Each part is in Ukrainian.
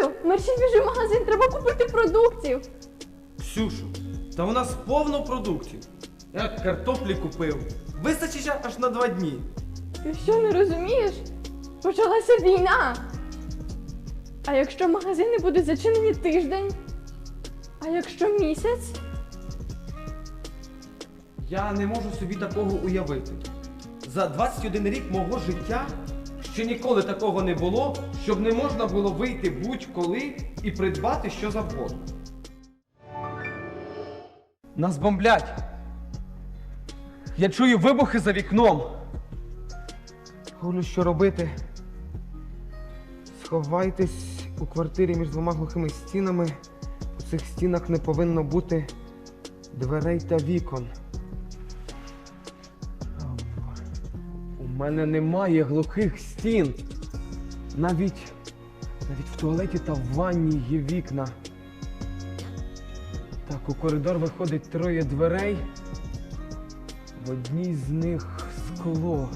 Колю, мерщій біжи в магазин, треба купити продуктів. Ксюшу, та у нас повно продуктів. Я картоплі купив. Вистачить аж на два дні. Ти що не розумієш? Почалася війна. А якщо магазини будуть зачинені тиждень? А якщо місяць? Я не можу собі такого уявити. За 21 рік мого життя ще ніколи такого не було, щоб не можна було вийти будь-коли і придбати що завгодно. Нас бомблять. Я чую вибухи за вікном. Голю, що робити? Сховайтесь у квартирі між двома глухими стінами. У цих стінах не повинно бути дверей та вікон. Мене немає глухих стін. Навіть, навіть в туалеті та в ванні є вікна. Так, у коридор виходить троє дверей. В одній з них скло.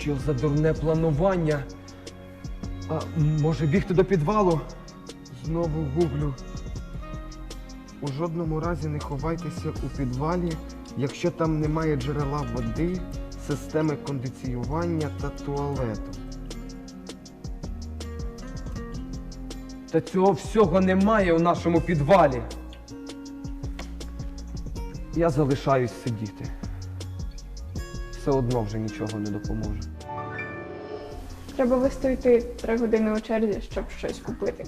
Що за дурне планування? А може бігти до підвалу? Знову гуглю. У жодному разі не ховайтеся у підвалі, якщо там немає джерела води, системи кондиціювання та туалету. Та цього всього немає у нашому підвалі. Я залишаюсь сидіти. Все одно вже нічого не допоможе. Треба вистояти три години у черзі, щоб щось купити.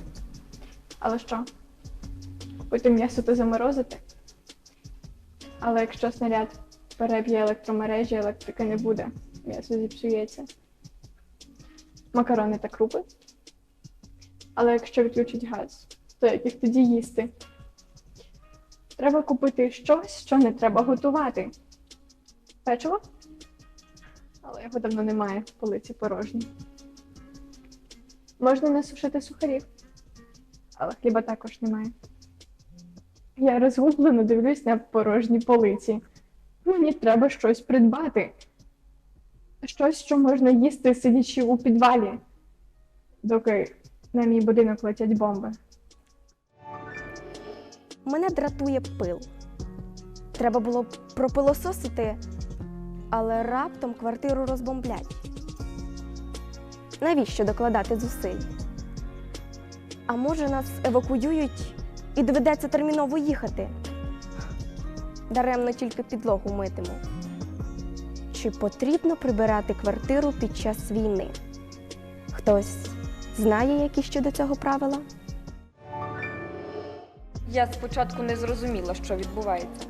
Але що? Купити м'ясо та заморозити? Але якщо снаряд переб'є електромережі, електрики не буде, м'ясо зіпсується. Макарони та крупи. Але якщо відключить газ, то як їх тоді їсти? Треба купити щось, що не треба готувати. Печиво? Але його давно немає, полиці порожні. Можна насушити сухарів, але хліба також немає. Я розгублено дивлюсь на порожні полиці. Мені треба щось придбати. Щось, що можна їсти, сидячи у підвалі, доки на мій будинок летять бомби. Мене дратує пил. Треба було пропилососити, але раптом квартиру розбомблять. Навіщо докладати зусиль? А може нас евакуюють і доведеться терміново їхати? Даремно тільки підлогу митиму. Чи потрібно прибирати квартиру під час війни? Хтось знає, які щодо цього правила? Я спочатку не зрозуміла, що відбувається.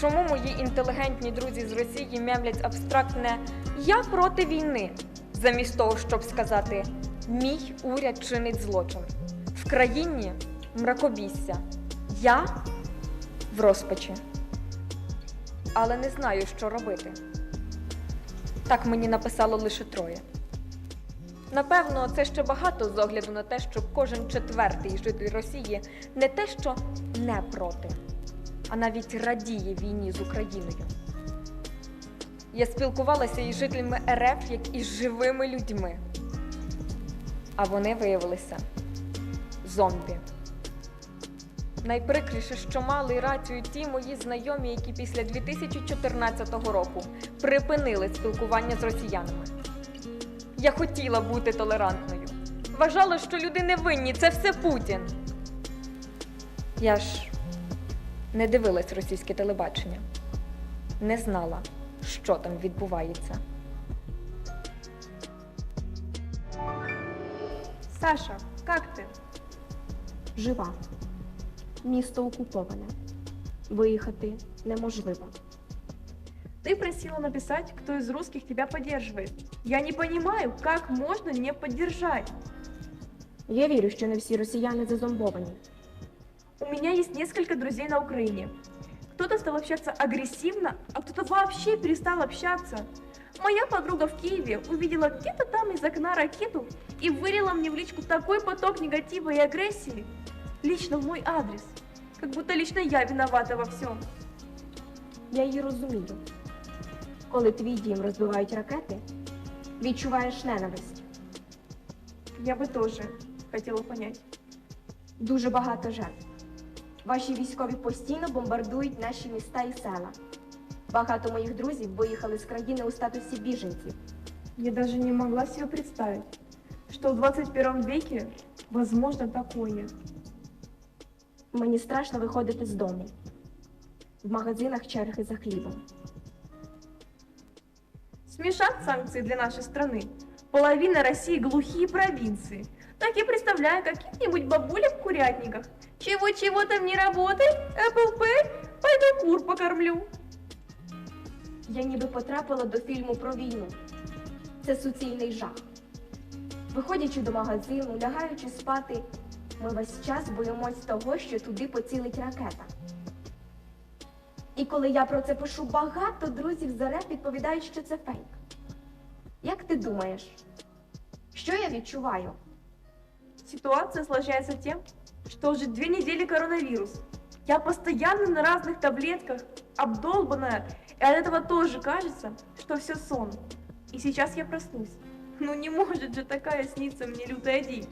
Чому мої інтелігентні друзі з Росії мямлять абстрактне Я проти війни, замість того, щоб сказати Мій уряд чинить злочин. В країні мракобісся. Я в розпачі. Але не знаю, що робити. Так мені написало лише троє. Напевно, це ще багато з огляду на те, що кожен четвертий житель Росії не те, що не проти, а навіть радіє війні з Україною. Я спілкувалася із жителями РФ, як із живими людьми. А вони виявилися зомбі. Найприкріше, що мали рацію ті мої знайомі, які після 2014 року припинили спілкування з росіянами. Я хотіла бути толерантною. Вважала, що люди не винні, це все Путін. Я ж не дивилась російське телебачення, не знала, що там відбувається. Саша, как ты? Жива. Місто окуповане. Виїхати неможливо. Ты просила написать, кто из русских тебя поддерживает. Я не понимаю, как можно не поддержать. Я вірю, що не всі росіяни зазомбовані. У меня есть несколько друзей на Украине. Кто-то стал общаться агрессивно, а кто-то вообще перестал общаться. Моя подруга в Киеве увидела где-то там из окна ракету и вылила мне в личку такой поток негатива и агрессии. Лично в мой адрес. Как будто лично я виновата во всем. Я її розумію. Коли твій дім розбивають ракети, відчуваєш ненависть. Я бы тоже хотела понять. Дуже багато жертв. Ваші військові постійно бомбардують наші міста і села. Багато моїх друзів виїхали з країни у статусі біженців. Я даже не могла себе представить, что в 21 веке возможно такое. Мені страшно виходити з дому. В магазинах черги за хлібом. Смешат санкции для нашей страны. Половина России глухие провинции. Так я представляю каких-нибудь бабулек в курятниках. Чего-чего там не работает? Apple Pay? Пойду кур покормлю. Я ніби потрапила до фільму про війну. Це суцільний жах. Виходячи до магазину, лягаючи спати, ми весь час боїмось того, що туди поцілить ракета. І коли я про це пишу, багато друзів за реп відповідають, що це фейк. Як ти думаєш, що я відчуваю? Ситуация осложняется тем, что уже две недели коронавирус. Я постоянно на разных таблетках, обдолбанная, и от этого тоже кажется, что все сон. И сейчас я проснусь. Ну не может же такая сниться мне лютая дичь.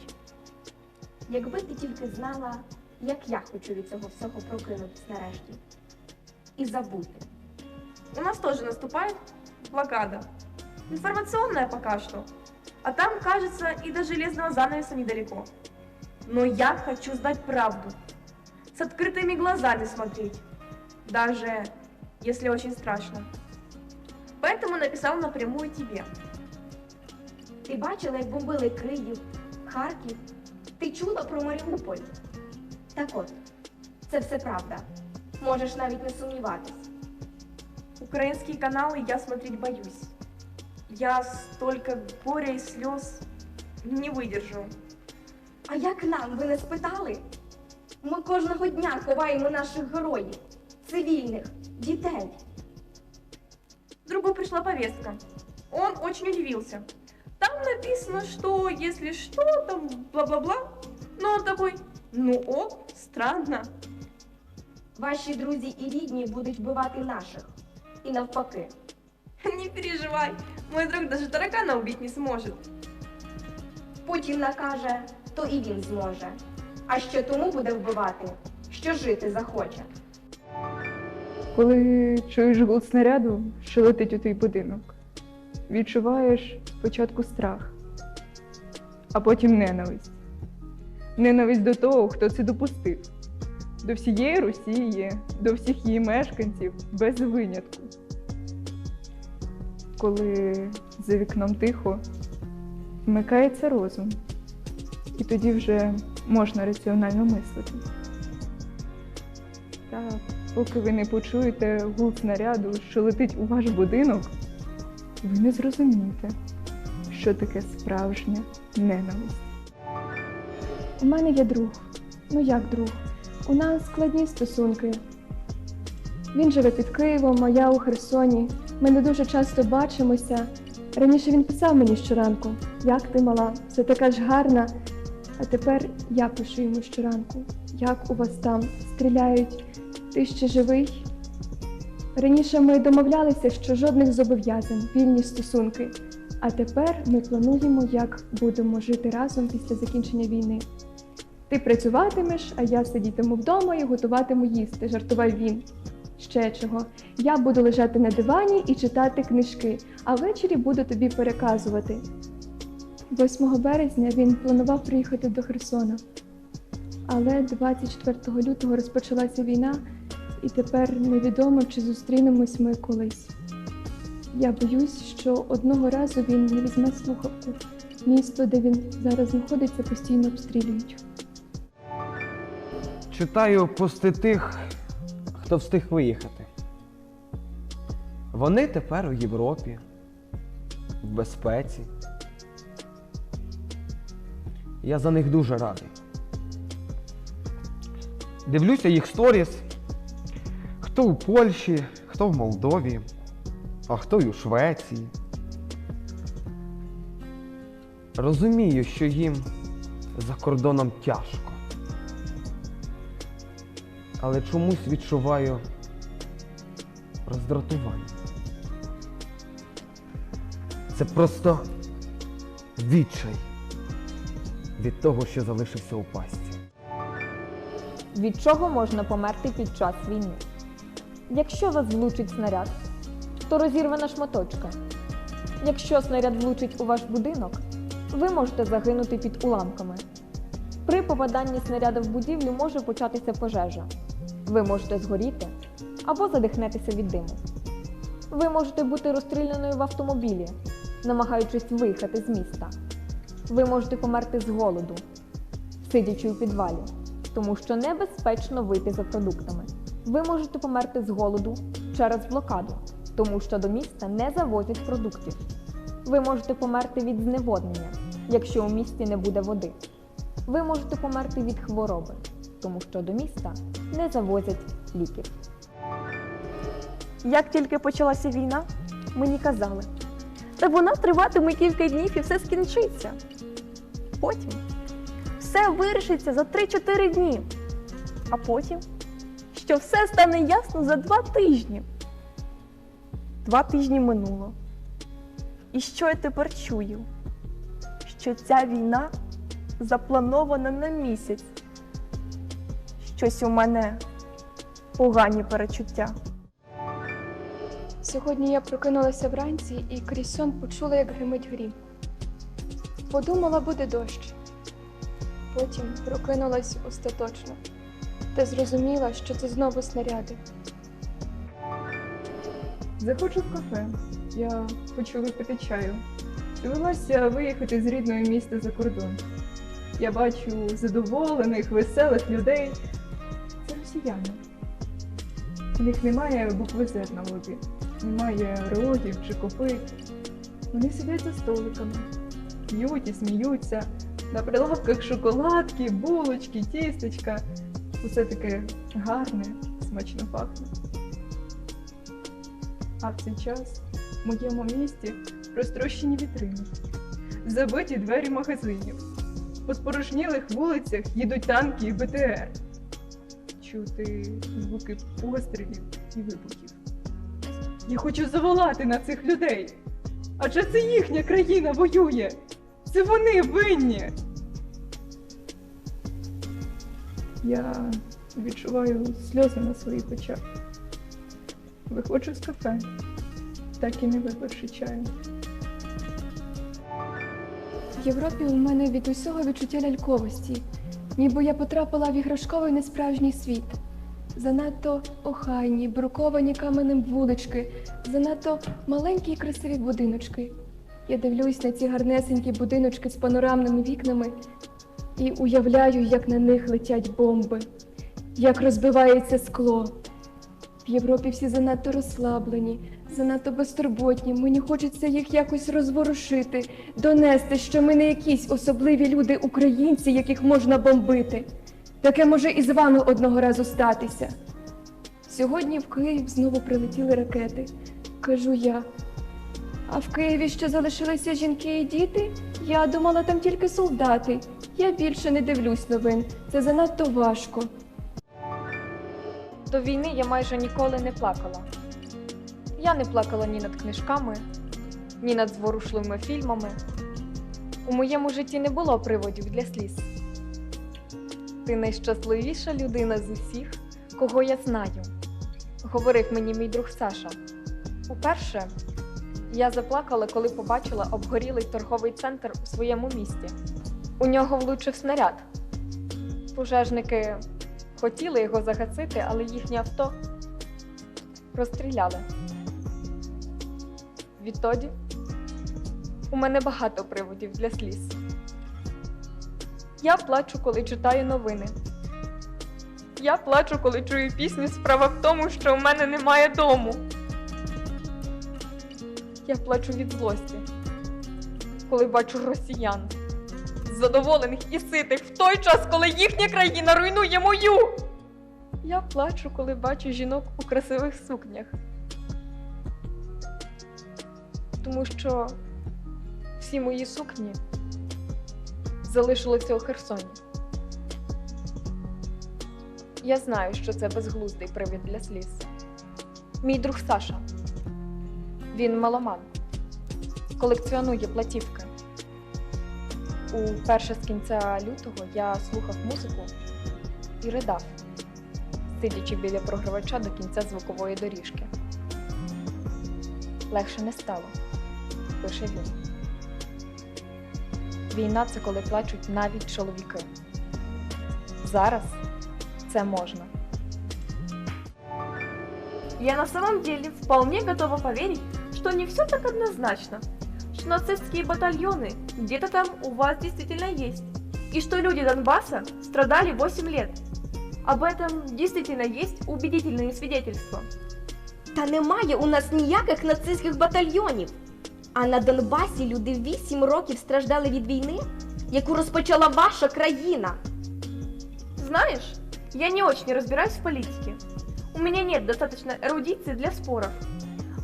Якби ти тільки знала, як я хочу від цього всього прокинутись нарешті. І забути. У нас тоже наступает блокада. Информационная пока что. А там, кажется, и до железного занавеса недалеко. Но я хочу знать правду. С открытыми глазами смотреть. Даже если очень страшно. Поэтому написал напрямую тебе. Ти бачила, як бомбили Київ, Харків? Ти чула про Маріуполь? Так от, це все правда. Можеш навіть не сумніватись. Украинские каналы я смотреть боюсь. Я столько горя и слез не выдержу. А як нам, ви не спитали? Ми кожного дня ховаємо наших героїв, цивільних, дітей. Другу пришла повестка. Он очень удивился. Там написано, что если что, там бла-бла-бла. Но он такой, ну ок, странно. Ваші друзі і рідні будуть вбивати наших. І навпаки. Не переживай, мой друг даже таракана убить не сможет. Путін накаже, то і він зможе. А що тому буде вбивати, що жити захоче. Коли чуєш гул снаряду, що летить у твій будинок, відчуваєш спочатку страх, а потім ненависть. Ненависть до того, хто це допустив, до всієї Росії, до всіх її мешканців без винятку. Коли за вікном тихо, вмикається розум, і тоді вже можна раціонально мислити. Так, поки ви не почуєте гул снаряду, що летить у ваш будинок, ви не зрозумієте, що таке справжня ненависть. У мене є друг. Ну як друг? У нас складні стосунки. Він живе під Києвом, а я у Херсоні. Ми не дуже часто бачимося. Раніше він писав мені щоранку, як ти мала, все така ж гарна. А тепер я пишу йому щоранку, як у вас там стріляють, ти ще живий. Раніше ми домовлялися, що жодних зобов'язань, вільні стосунки. А тепер ми плануємо, як будемо жити разом після закінчення війни. Ти працюватимеш, а я сидітиму вдома і готуватиму їсти, жартував він. Ще чого. Я буду лежати на дивані і читати книжки, а ввечері буду тобі переказувати. 8 березня він планував приїхати до Херсона. Але 24 лютого розпочалася війна, і тепер невідомо, чи зустрінемось ми колись. Я боюсь, що одного разу він не візьме слухавку. Місто, де він зараз знаходиться, постійно обстрілюють. Читаю пости тих, хто встиг виїхати. Вони тепер у Європі, в безпеці. Я за них дуже радий. Дивлюся їх сторіс. Хто у Польщі, хто в Молдові, а хто й у Швеції. Розумію, що їм за кордоном тяжко але чомусь відчуваю роздратування. Це просто відчай. від того, що залишився у пастці. Від чого можна померти під час війни? Якщо вас влучить снаряд, то розірве на шматочки. Якщо снаряд влучить у ваш будинок, ви можете загинути під уламками. При попаданні снаряда в будівлю може початися пожежа. Ви можете згоріти або задихнетеся від диму. Ви можете бути розстріляною в автомобілі, намагаючись виїхати з міста. Ви можете померти з голоду, сидячи у підвалі, тому що небезпечно вийти за продуктами. Ви можете померти з голоду через блокаду, тому що до міста не завозять продуктів. Ви можете померти від зневоднення, якщо у місті не буде води. Ви можете померти від хвороби, тому що до міста не завозять ліків. Як тільки почалася війна, мені казали, та вона триватиме кілька днів і все скінчиться. Потім все вирішиться за 3-4 дні. А потім, що все стане ясно за два тижні. Два тижні минуло. І що я тепер чую? Що ця війна запланована на місяць. Щось у мене погані перечуття. Сьогодні я прокинулася вранці і крізь сон почула, як гримить грім. Подумала, буде дощ. Потім прокинулась остаточно та зрозуміла, що це знову снаряди. Заходжу в кафе. Я хочу випити чаю. Довелося виїхати з рідного міста за кордон. Я бачу задоволених, веселих людей. Це росіяни. У них немає букви Z на лобі, немає рогів чи копит. Вони сидять за столиками, п'ють і сміються. На прилавках шоколадки, булочки, тістечка. Усе таке гарне, смачно пахне. А в цей час в моєму місті розтрощені вітрини, забиті двері магазинів. По спорожнілих вулицях їдуть танки і БТР. Чути звуки пострілів і вибухів. Я хочу заволати на цих людей. Адже це їхня країна воює. Це вони винні. Я відчуваю сльози на своїх очах. Виходжу з кафе, так і не випивши чаю. В Європі у мене від усього відчуття ляльковості, ніби я потрапила в іграшковий несправжній світ. Занадто охайні, бруковані каменем вулички, занадто маленькі й красиві будиночки. Я дивлюсь на ці гарнесенькі будиночки з панорамними вікнами і уявляю, як на них летять бомби, як розбивається скло. В Європі всі занадто розслаблені, занадто безтурботні. Мені хочеться їх якось розворушити, донести, що ми не якісь особливі люди українці, яких можна бомбити. Таке може і з вами одного разу статися. Сьогодні в Київ знову прилетіли ракети, кажу я. А в Києві ще залишилися жінки і діти? Я думала, там тільки солдати. Я більше не дивлюсь новин. Це занадто важко. До війни я майже ніколи не плакала. Я не плакала ні над книжками, ні над зворушливими фільмами. У моєму житті не було приводів для сліз. Ти найщасливіша людина з усіх, кого я знаю, говорив мені мій друг Саша. Уперше я заплакала, коли побачила обгорілий торговий центр у своєму місті. У нього влучив снаряд. Пожежники хотіли його загасити, але їхнє авто розстріляли. Відтоді у мене багато приводів для сліз. Я плачу, коли читаю новини. Я плачу, коли чую пісню Справа в тому, що у мене немає дому. Я плачу від злості, коли бачу росіян, задоволених і ситих в той час, коли їхня країна руйнує мою. Я плачу, коли бачу жінок у красивих сукнях. Тому що всі мої сукні залишилися у Херсоні. Я знаю, що це безглуздий привід для сліз. Мій друг Саша. Він маломан, колекціонує платівки. Уперше з кінця лютого я слухав музику і ридав, сидячи біля програвача до кінця звукової доріжки. Легше не стало, пише він. Війна це коли плачуть навіть чоловіки. Зараз це можна. Я на самом деле вполне готова поверить, что не все так однозначно, что нацистские батальоны где-то там у вас действительно есть, и что люди Донбасса страдали 8 лет. Об этом действительно есть убедительные свидетельства. Та немає у нас ніяких нацистських батальйонів. А на Донбасі люди 8 років страждали від війни, яку розпочала ваша країна. Знаешь, я не очень разбираюсь в политике. У меня нет достаточно эрудиции для споров.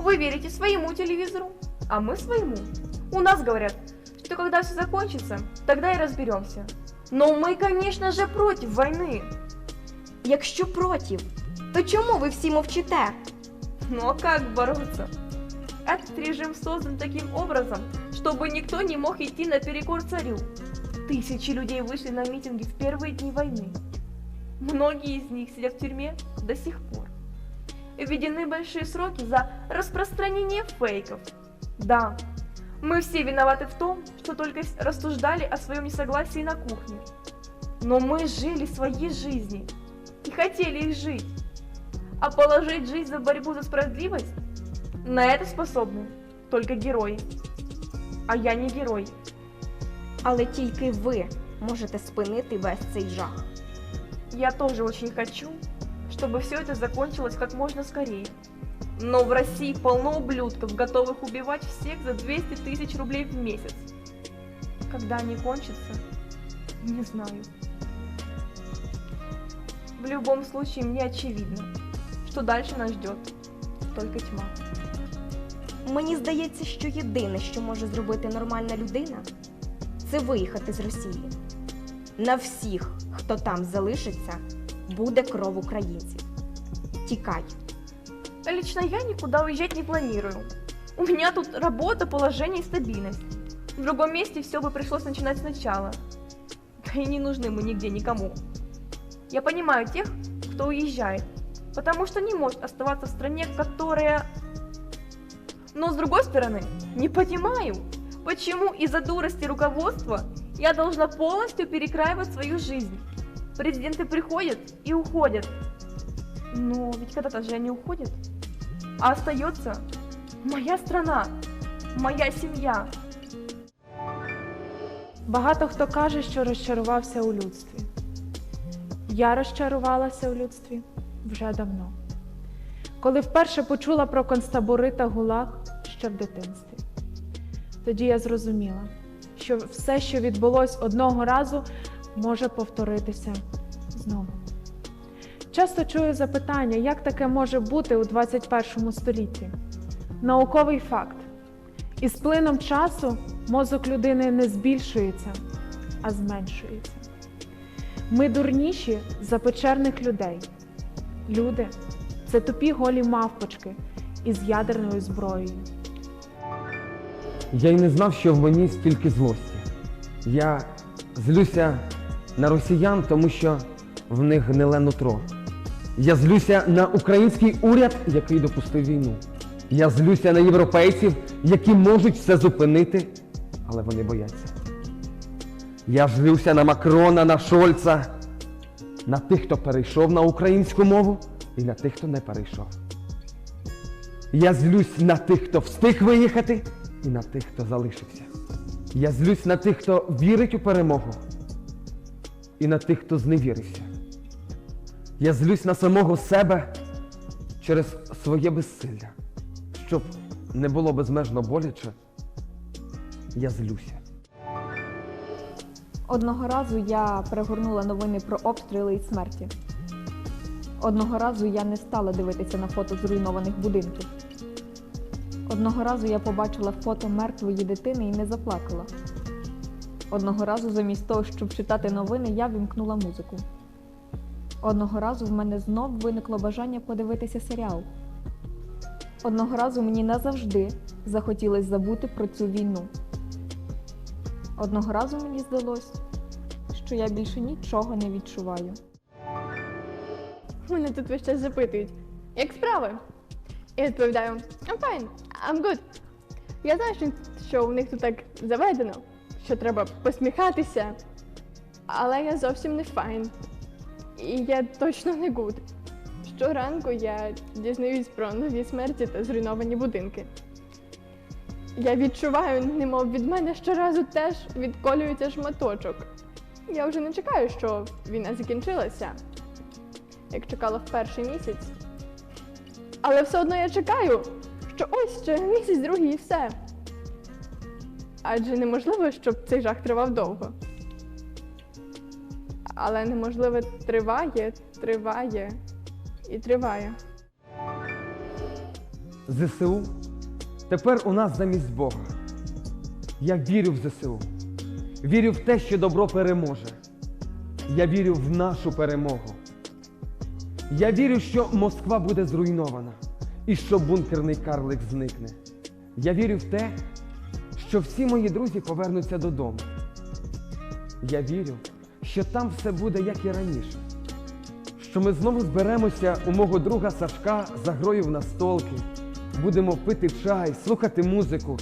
Вы верите своему телевизору, а мы своему. У нас говорят, что когда все закончится, тогда и разберемся. Но мы, конечно же, против войны. Якщо проти, то чому ви всі мовчите? Ну а как бороться? Этот режим создан таким образом, чтобы никто не мог идти наперекор царю. Тысячи людей вышли на митинги в первые дни войны. Многие из них сидят в тюрьме до сих пор. Введены большие сроки за распространение фейков. Да, мы все виноваты в том, что только рассуждали о своем несогласии на кухне. Но мы жили свои жизни и хотели их жить. А положить жизнь за борьбу за справедливость? На это способны только герои. А я не герой. Але тільки ви можете спинити весь цей жах. Я тоже очень хочу, чтобы все это закончилось как можно скорее. Но в России полно ублюдков, готовых убивать всех за 200 тысяч рублей в месяц. Когда они кончатся, не знаю. В любом случае, мне очевидно, что дальше нас ждет только тьма. Мені здається, що єдине, що може зробити нормальна людина, це виїхати з Росії. На всіх, хто там залишиться, буде кров українців. Тікай. Лично я никуда уезжать не планирую. У меня тут работа, положение и стабильность. В другом месте все бы пришлось начинать сначала. Да и не нужны мы нигде никому. Я понимаю тех, кто уезжает, потому что не может оставаться в стране, которая... Но с другой стороны, не понимаю, почему из-за дурости руководства я должна полностью перекраивать свою жизнь. Президенты приходят и уходят. Но ведь когда-то же они уходят. А остается моя страна, моя сім'я. Багато хто каже, що розчарувався у людстві. Я розчарувалася у людстві вже давно. Коли вперше почула про концтабори та гулаг ще в дитинстві. Тоді я зрозуміла, що все, що відбулось одного разу, може повторитися знову. Часто чую запитання, як таке може бути у 21 столітті. Науковий факт. Із плином часу мозок людини не збільшується, а зменшується. Ми дурніші за печерних людей. Люди це тупі голі мавпочки із ядерною зброєю. Я й не знав, що в мені стільки злості. Я злюся на росіян, тому що в них гниле нутро. Я злюся на український уряд, який допустив війну. Я злюся на європейців, які можуть все зупинити, але вони бояться. Я злюся на Макрона, на Шольца, на тих, хто перейшов на українську мову, і на тих, хто не перейшов. Я злюсь на тих, хто встиг виїхати, і на тих, хто залишився. Я злюсь на тих, хто вірить у перемогу, і на тих, хто зневірився. Я злюсь на самого себе через своє безсилля. Щоб не було безмежно боляче, я злюся. Одного разу я перегорнула новини про обстріли і смерті. Одного разу я не стала дивитися на фото зруйнованих будинків. Одного разу я побачила фото мертвої дитини і не заплакала. Одного разу, замість того, щоб читати новини, я вімкнула музику. Одного разу в мене знов виникло бажання подивитися серіал. Одного разу мені назавжди захотілося забути про цю війну. Одного разу мені здалось, що я більше нічого не відчуваю. Мене тут весь час запитують, як справи? Я відповідаю, I'm fine, I'm good. Я знаю, що, у них тут так заведено, що треба посміхатися, але я зовсім не fine. І я точно не good. Щоранку я дізнаюсь про нові смерті та зруйновані будинки. Я відчуваю, немов від мене щоразу теж відколюється шматочок. Я вже не чекаю, що війна закінчилася, як чекала в перший місяць. Але все одно я чекаю, що ось ще місяць другий і все. Адже неможливо, щоб цей жах тривав довго. Але неможливо триває, триває і триває. ЗСУ тепер у нас замість Бога. Я вірю в ЗСУ. Вірю в те, що добро переможе. Я вірю в нашу перемогу. Я вірю, що Москва буде зруйнована і що бункерний карлик зникне. Я вірю в те, що всі мої друзі повернуться додому. Я вірю, що там все буде як і раніше. Що ми знову зберемося у мого друга Сашка за грою в настолки. Будемо пити чай, слухати музику.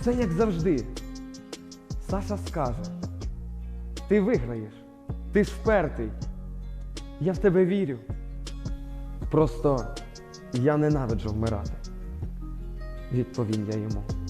Все як завжди. Саша скаже: ти виграєш, ти ж впертий. Я в тебе вірю. Просто я ненавиджу вмирати. Відповім я йому.